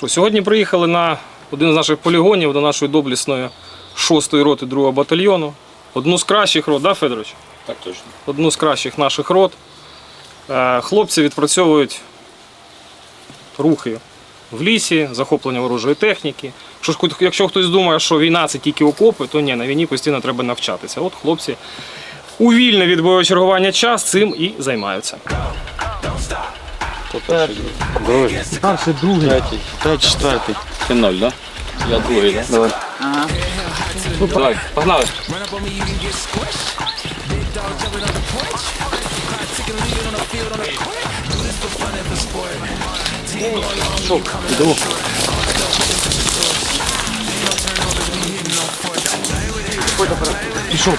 Що, сьогодні приїхали на один з наших полігонів до нашої доблісної 6-ї роти 2 батальйону. Одну з кращих рот, да, Федорович? Так точно. Одну з кращих наших рот. Е, Хлопці відпрацьовують рухи в лісі, захоплення ворожої техніки. Якщо, якщо хтось думає, що війна це тільки окопи, то ні, на війні постійно треба навчатися. От хлопці у вільне від чергування час цим і займаються. Другий. Перший, другий, третій, четвертий. Ти ноль, да? Я другий, да? Давай. Ага. Давай, погнали. Іду. Пішов.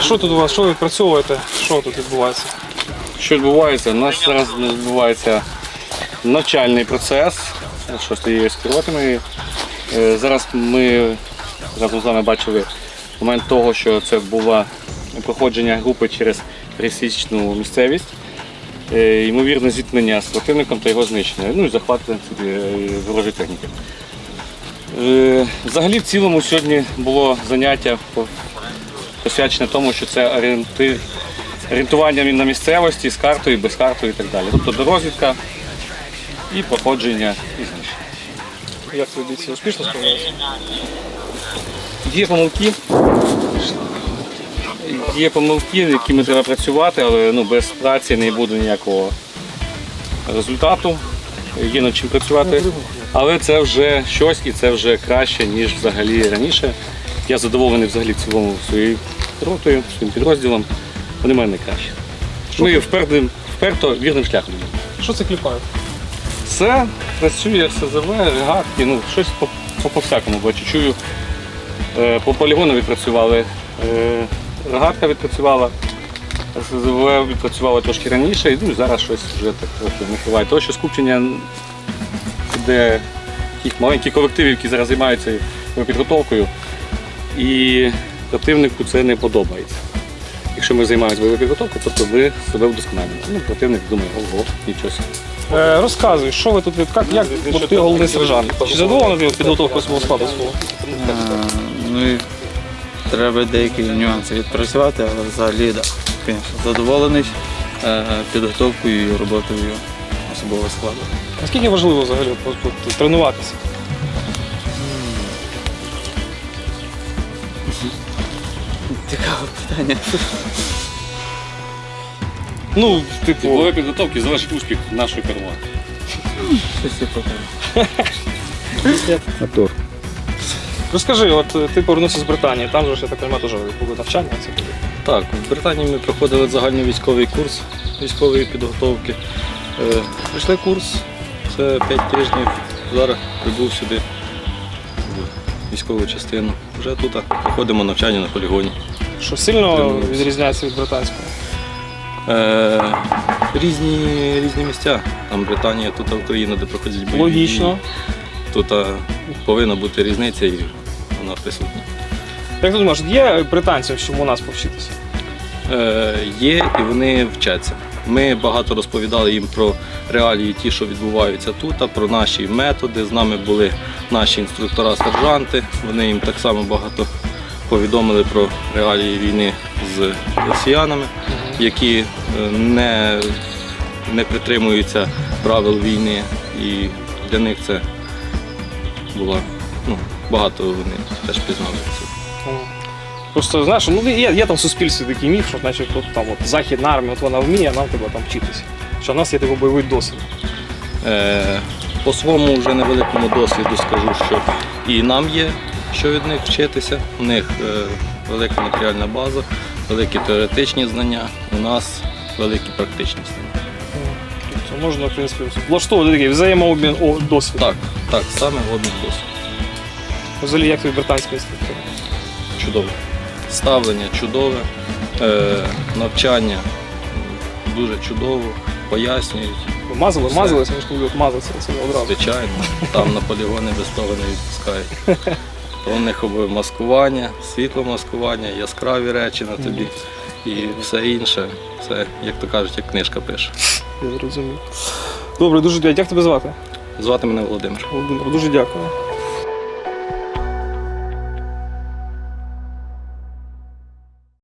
Що тут у вас? Що ви відпрацьовуєте? Що тут відбувається? Що відбувається? У нас зараз відбувається навчальний процес шостої скоротами. Зараз ми разом з вами бачили момент того, що це було проходження групи через пересічну місцевість. Е, Ймовірне зіткнення з противником та його знищення, ну і захват е, ворожої техніки. Е, Взагалі, в цілому сьогодні було заняття посвячене тому, що це орієнтир, орієнтування на місцевості з картою, без картою і так далі. Тобто дорозвідка і проходження і знищення. Як бійці успішно справляєтеся? Є помилки. Є помилки, над якими треба працювати, але ну, без праці не буде ніякого результату. Є над чим працювати. Але це вже щось і це вже краще, ніж взагалі раніше. Я задоволений взагалі в цілому своєю ротою, своїм підрозділом. Вони в мене найкращі. Ми вперто, вперто вірним шляхом. Що це кліпає? Все працює, СЗВ, регатки, ну щось по, по, по всякому бачу. Чую, е, по полігону відпрацювали, е, регатка відпрацювала, СЗВ відпрацювала трошки раніше, і ну, зараз щось вже так трохи накриває. Тому що скупчення де тих маленьких колективів, які зараз займаються підготовкою, і противнику це не подобається. Якщо ми займаємося бойовою підготовкою, тобто ми себе вдосконалюємо. Ну, противник думає, ого, нічого. собі. Е, розказуй, що ви тут від як, як от ти головний сержант? Чи задоволений ти від свого складу свого? Е, Ну і треба деякі нюанси відпрацювати, але взагалі, так, звісно, задоволений е, підготовкою і роботою особового складу. Наскільки важливо взагалі от, от, тренуватися? Цікаве питання. Ну, типу, бойової підготовки залежить успіх нашої перемоги. Щось типу того. розкажи, от е, ти повернувся з Британії, там же ж, я так розумію, теж були навчання. Це було. Так, в Британії ми проходили загальновійськовий курс військової підготовки. Е, Пройшли курс, це 5 тижнів. Зараз прибув сюди військову частину. Вже тут проходимо навчання на полігоні. Що сильно відрізняється від британського? Е, різні, різні місця. Там Британія, тут Україна, де проходять бої. Логічно. Тут повинна бути різниця і вона присутня. Як ти думаєш, є британців, щоб у нас повчитися? Е, є і вони вчаться. Ми багато розповідали їм про реалії, ті, що відбуваються тут, про наші методи. З нами були наші інструктора-сержанти. Вони їм так само багато повідомили про реалії війни з росіянами, які е, не, не притримуються правил війни, і для них це було ну, багато вони теж пізнали це. Просто знаєш, ну є, є там в суспільстві такий міф, що значить, от, там, от, західна армія, от вона вміє, а нам треба там вчитися. Що в нас є такий бойовий досвід. Е, по своєму вже невеликому досвіду скажу, що і нам є що від них вчитися. У них е, велика матеріальна база, великі теоретичні знання, у нас великі практичні знання. Тобто можна, в принципі, влаштовувати такий взаємообмін о, досвіду. Так, так, саме обмін досвіду. Взагалі, як тобі британська інструктура? Чудове. Ставлення чудове, е, навчання дуже чудово, пояснюють, Мазали, Все. мазалися, одразу. звичайно. Там на полігони без того не відпускають. То у них обов'язково маскування, світломаскування, яскраві речі на тобі і все інше. Це, як то кажуть, як книжка пише. Я зрозумів. Добре, дуже дякую. Як тебе звати? Звати мене Володимир. Володимир, дуже дякую.